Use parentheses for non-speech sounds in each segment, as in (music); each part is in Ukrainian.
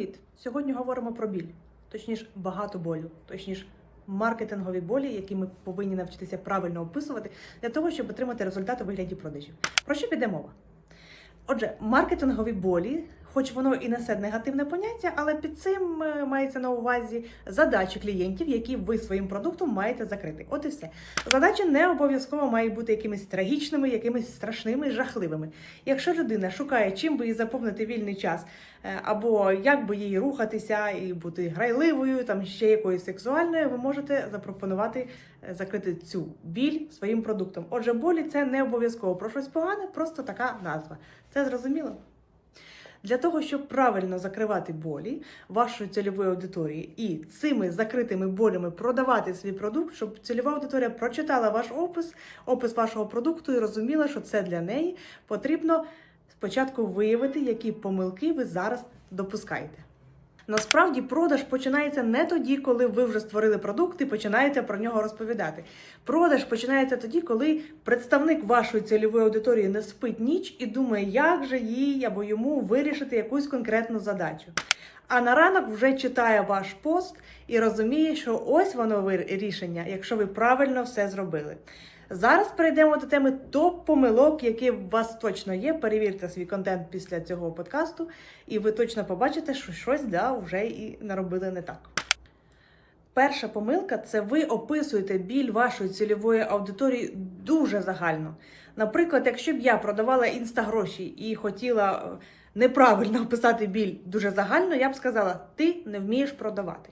Привіт! Сьогодні говоримо про біль, точніше, багато болю, точніше, маркетингові болі, які ми повинні навчитися правильно описувати для того, щоб отримати результат у вигляді продажів. Про що піде мова? Отже, маркетингові болі, хоч воно і несе негативне поняття, але під цим е, мається на увазі задачі клієнтів, які ви своїм продуктом маєте закрити. От і все. Задачі не обов'язково мають бути якимись трагічними, якимись страшними, жахливими. Якщо людина шукає, чим би їй заповнити вільний час, е, або як би їй рухатися і бути грайливою, там ще якоюсь сексуальною, ви можете запропонувати е, закрити цю біль своїм продуктом. Отже, болі це не обов'язково про щось погане, просто така назва. Це зрозуміло? Для того, щоб правильно закривати болі вашої цільової аудиторії і цими закритими болями продавати свій продукт, щоб цільова аудиторія прочитала ваш опис, опис вашого продукту і розуміла, що це для неї, потрібно спочатку виявити, які помилки ви зараз допускаєте. Насправді продаж починається не тоді, коли ви вже створили продукт і починаєте про нього розповідати. Продаж починається тоді, коли представник вашої цільової аудиторії не спить ніч і думає, як же їй або йому вирішити якусь конкретну задачу. А на ранок вже читає ваш пост і розуміє, що ось воно рішення, якщо ви правильно все зробили. Зараз перейдемо до теми топ-помилок, які у вас точно є. Перевірте свій контент після цього подкасту, і ви точно побачите, що щось да, вже і наробили не так. Перша помилка це ви описуєте біль вашої цільової аудиторії дуже загально. Наприклад, якщо б я продавала інстагроші і хотіла е, неправильно (laughs) описати біль дуже загально, я б сказала: ти не вмієш продавати.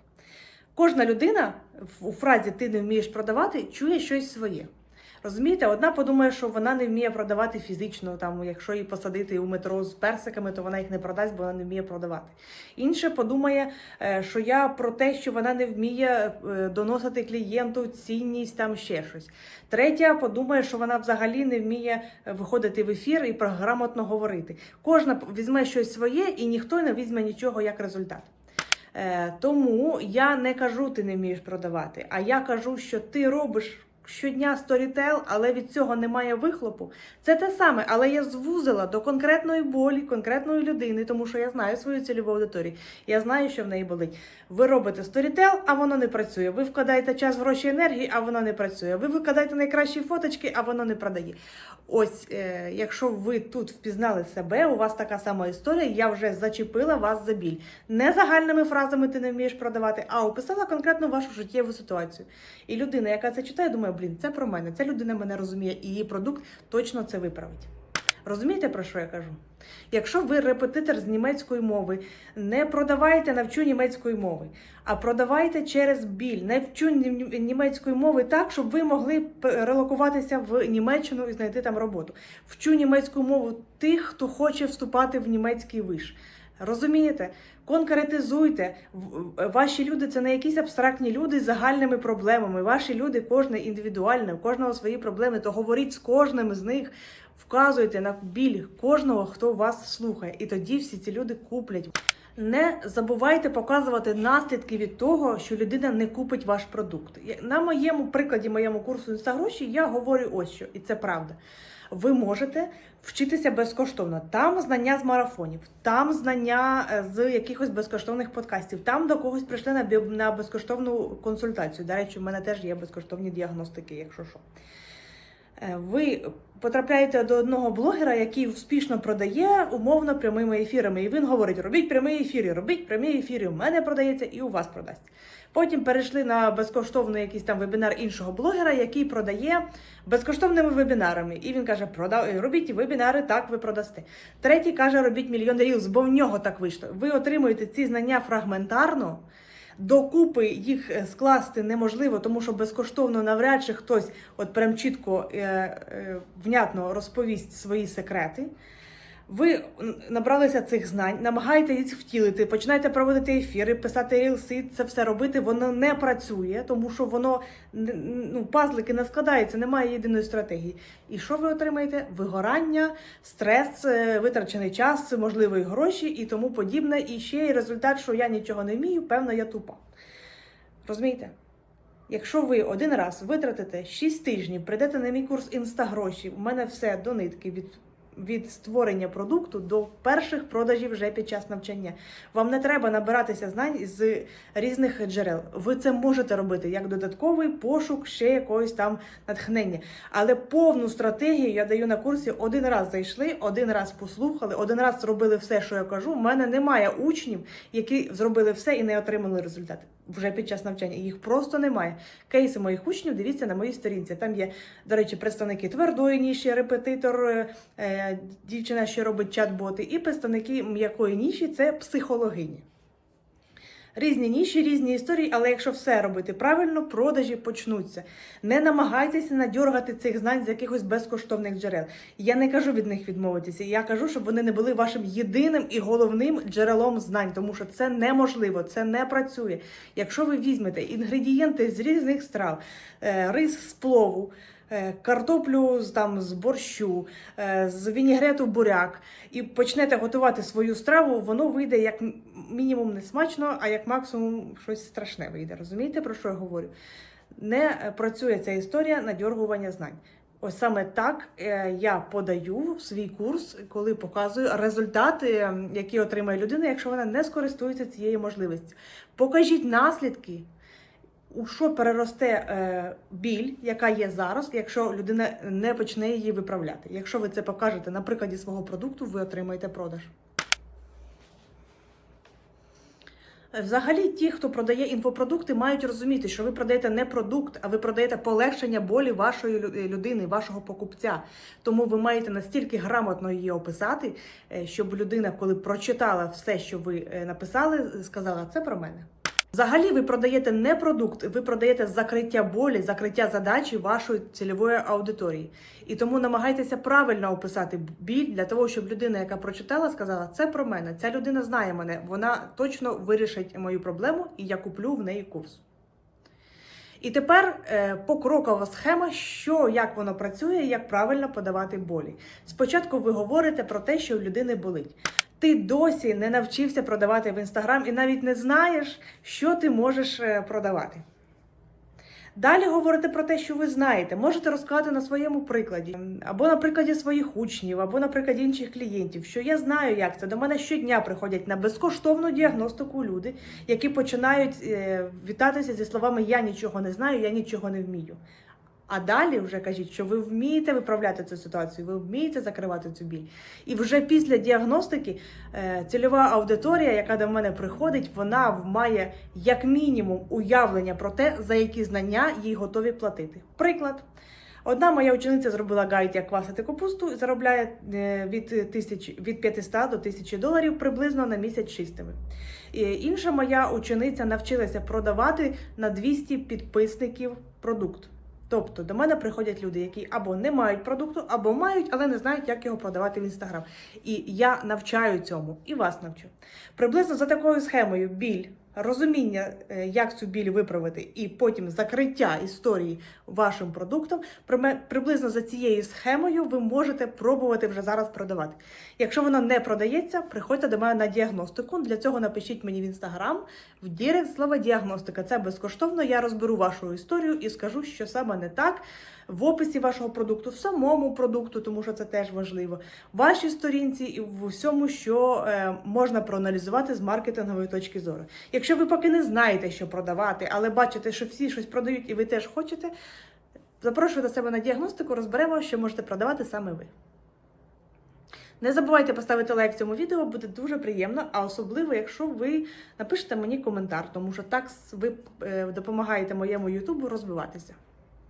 Кожна людина у фразі ти не вмієш продавати чує щось своє. Розумієте, одна подумає, що вона не вміє продавати фізично, там, якщо її посадити у метро з персиками, то вона їх не продасть, бо вона не вміє продавати. Інше подумає, е, що я про те, що вона не вміє е, доносити клієнту цінність, там ще щось. Третя подумає, що вона взагалі не вміє е, виходити в ефір і грамотно говорити. Кожна візьме щось своє, і ніхто не візьме нічого як результат. Тому я не кажу, ти не вмієш продавати, а я кажу, що ти робиш щодня сторітел, але від цього немає вихлопу. Це те саме, але я звузила до конкретної болі, конкретної людини, тому що я знаю свою цільову аудиторію. Я знаю, що в неї болить. Ви робите сторітел, а воно не працює. Ви вкладаєте час, гроші, енергії, а воно не працює. Ви викладаєте найкращі фоточки, а воно не продає. Ось, е, якщо ви тут впізнали себе, у вас така сама історія, я вже зачепила вас за біль. Не загальними фразами ти не вмієш продавати, а описала конкретно вашу життєву ситуацію. І людина, яка це читає, думає, блін, це про мене. Ця людина мене розуміє, і її продукт точно це виправить. Розумієте, про що я кажу? Якщо ви репетитор з німецької мови, не продавайте навчу німецької мови, а продавайте через біль, навчу німецької мови так, щоб ви могли релокуватися в Німеччину і знайти там роботу. Вчу німецьку мову тих, хто хоче вступати в німецький виш. Розумієте? Конкретизуйте. Ваші люди це не якісь абстрактні люди з загальними проблемами. Ваші люди кожне індивідуальне, у кожного свої проблеми. То говоріть з кожним з них, вказуйте на біль кожного, хто вас слухає. І тоді всі ці люди куплять. Не забувайте показувати наслідки від того, що людина не купить ваш продукт. На моєму прикладі, моєму курсу інстагроші, я говорю ось що, і це правда. Ви можете вчитися безкоштовно. Там знання з марафонів, там знання е, з якихось безкоштовних подкастів, там до когось прийшли на, безкоштовну консультацію. До речі, в мене теж є безкоштовні діагностики, якщо що. Е, Ви потрапляєте до одного блогера, який успішно продає умовно прямими ефірами. І він говорить: робіть прямі ефіри, робіть прямі ефіри. У мене продається і у вас продасть. Потім перейшли на безкоштовний якийсь там вебінар іншого блогера, який продає безкоштовними вебінарами. І він каже: «Прода- робіть вебінари, так ви продасте. Третій каже, робіть мільйон рілз, бо в нього так вийшло. Ви отримуєте ці знання фрагментарно. Докупи їх е, скласти неможливо, тому що безкоштовно навряд чи хтось от прям чітко е, е, внятно розповість свої секрети. Ви набралися цих знань, намагаєтесь втілити, починаєте проводити ефіри, писати рілси, це все робити. Воно не працює, тому що воно ну, пазлики не складаються, немає єдиної стратегії. І що ви отримаєте? Вигорання, стрес, е, витрачений час, можливо, і гроші і тому подібне. І ще й результат, що я нічого не вмію, певно, я тупа. Розумієте? Якщо ви один раз витратите 6 тижнів, прийдете на мій курс інстагроші, у мене все до нитки від від створення продукту до перших продажів вже під час навчання. Вам не треба набиратися знань з різних джерел. Ви це можете робити як додатковий пошук ще якогось там натхнення. Але повну стратегію я даю на курсі один раз зайшли, один раз послухали, один раз зробили все, що я кажу. У мене немає учнів, які зробили все і не отримали результат вже під час навчання. Їх просто немає. Кейси моїх учнів дивіться на моїй сторінці. Там є, до речі, представники твердої ніші, репетитор, е, дівчина, що робить чат-боти, і представники м'якої ніші це психологині. Різні ніші, різні історії, але якщо все робити правильно, продажі почнуться. Не намагайтеся надьоргати цих знань з якихось безкоштовних джерел. Я не кажу від них відмовитися. Я кажу, щоб вони не були вашим єдиним і головним джерелом знань, тому що це неможливо, це не працює. Якщо ви візьмете інгредієнти з різних страв, е, рис з плову. Е, Картоплю там з борщу, е, з вінігрету буряк, і почнете готувати свою страву, воно вийде як мінімум не смачно, а як максимум щось страшне вийде. Розумієте, про що я говорю? Не е, працює ця історія надьоргування знань. Ось саме так я подаю свій курс, коли показую результати, які отримає людина, якщо вона не скористується цією можливістю. Покажіть наслідки, у що переросте е, біль, яка є зараз, якщо людина не почне її виправляти. Якщо ви це покажете на прикладі свого продукту, ви отримаєте продаж. Взагалі, ті, хто продає інфопродукти, мають розуміти, що ви продаєте не продукт, а ви продаєте полегшення болі вашої лю- людини, вашого покупця. Тому ви маєте настільки грамотно її описати, е, щоб людина, коли прочитала все, що ви е, написали, сказала, це про мене. Взагалі, ви продаєте не продукт, ви продаєте закриття болі, закриття задачі вашої цільової аудиторії. І тому намагайтеся правильно описати біль для того, щоб людина, яка прочитала, сказала, це про мене. Ця людина знає мене, вона точно вирішить мою проблему, і я куплю в неї курс. І тепер е, покрокова схема, що як воно працює, як правильно подавати болі. Спочатку ви говорите про те, що у людини болить. Ти досі не навчився продавати в інстаграм і навіть не знаєш, що ти можеш е, продавати. Далі говорите про те, що ви знаєте, можете розказати на своєму прикладі, або на прикладі своїх учнів, або на прикладі інших клієнтів, що я знаю, як це. До мене щодня приходять на безкоштовну діагностику люди, які починають е, вітатися зі словами Я нічого не знаю, я нічого не вмію. А далі вже кажіть, що ви вмієте виправляти цю ситуацію, ви вмієте закривати цю біль. І вже після діагностики е, цільова аудиторія, яка до мене приходить, вона має як мінімум уявлення про те, за які знання їй готові платити. Приклад. Одна моя учениця зробила гайд, як квасити капусту, і заробляє е, від, тисяч, від 500 до 1000 доларів приблизно на місяць чистими. І інша моя учениця навчилася продавати на 200 підписників продукт. Тобто до мене приходять люди, які або не мають продукту, або мають, але не знають, як його продавати в інстаграм. І я навчаю цьому і вас навчу. Приблизно за такою схемою біль, розуміння, е, як цю біль виправити, і потім закриття історії вашим продуктом. Приблизно за цією схемою ви можете пробувати вже зараз продавати. Якщо воно не продається, приходьте до мене на діагностику. Для цього напишіть мені в інстаграм в Дірект слово діагностика. Це безкоштовно. Я розберу вашу історію і скажу, що саме не так в описі вашого продукту, в самому продукту, тому що це теж важливо, вашій сторінці і в усьому, що е, можна проаналізувати з маркетингової точки зору. Якщо ви поки не знаєте, що продавати, але бачите, що всі щось продають і ви теж хочете, запрошую до себе на діагностику, розберемо, що можете продавати саме ви. Не забувайте поставити лайк цьому відео, буде дуже приємно, а особливо, якщо ви напишете мені коментар, тому що так ви е, допомагаєте моєму Ютубу розвиватися.